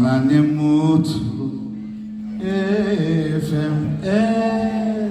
Bana ne mutlu efem efem.